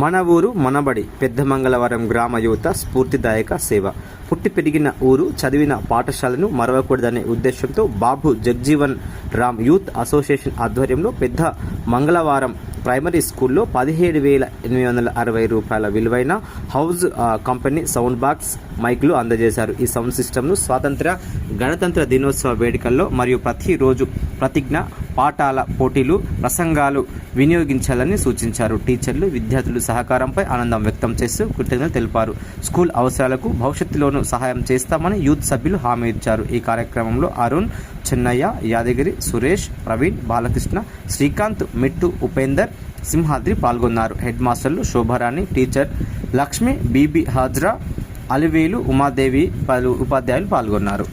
మన ఊరు మనబడి పెద్దమంగళవరం గ్రామ యువత స్ఫూర్తిదాయక సేవ. పుట్టి పెరిగిన ఊరు చదివిన పాఠశాలను మరవకూడదనే ఉద్దేశంతో బాబు జగ్జీవన్ రామ్ యూత్ అసోసియేషన్ ఆధ్వర్యంలో పెద్ద మంగళవారం ప్రైమరీ స్కూల్లో పదిహేడు వేల ఎనిమిది వందల అరవై రూపాయల విలువైన హౌస్ కంపెనీ సౌండ్ బాక్స్ మైక్లు అందజేశారు. ఈ సౌండ్ సిస్టమ్ను స్వాతంత్ర గణతంత్ర దినోత్సవ వేడుకల్లో మరియు ప్రతిరోజు ప్రతిజ్ఞ పాఠాల పోటీలు ప్రసంగాలు వినియోగించాలని సూచించారు. టీచర్లు విద్యార్థులు సహకారంపై ఆనందం వ్యక్తం చేస్తూ కృతజ్ఞతలు తెలిపారు. స్కూల్ అవసరాలకు భవిష్యత్తులోనూ సహాయం చేస్తామని యూత్ సభ్యులు హామీ ఇచ్చారు. ఈ కార్యక్రమంలో అరుణ్ చెన్నయ్య యాదగిరి సురేష్ ప్రవీణ్ బాలకృష్ణ శ్రీకాంత్ మిట్టు ఉపేందర్ సింహాద్రి పాల్గొన్నారు. హెడ్ మాస్టర్లు శోభారాణి టీచర్ లక్ష్మి బీబీ హాజ్రా అలివేలు ఉమాదేవి పలు ఉపాధ్యాయులు పాల్గొన్నారు.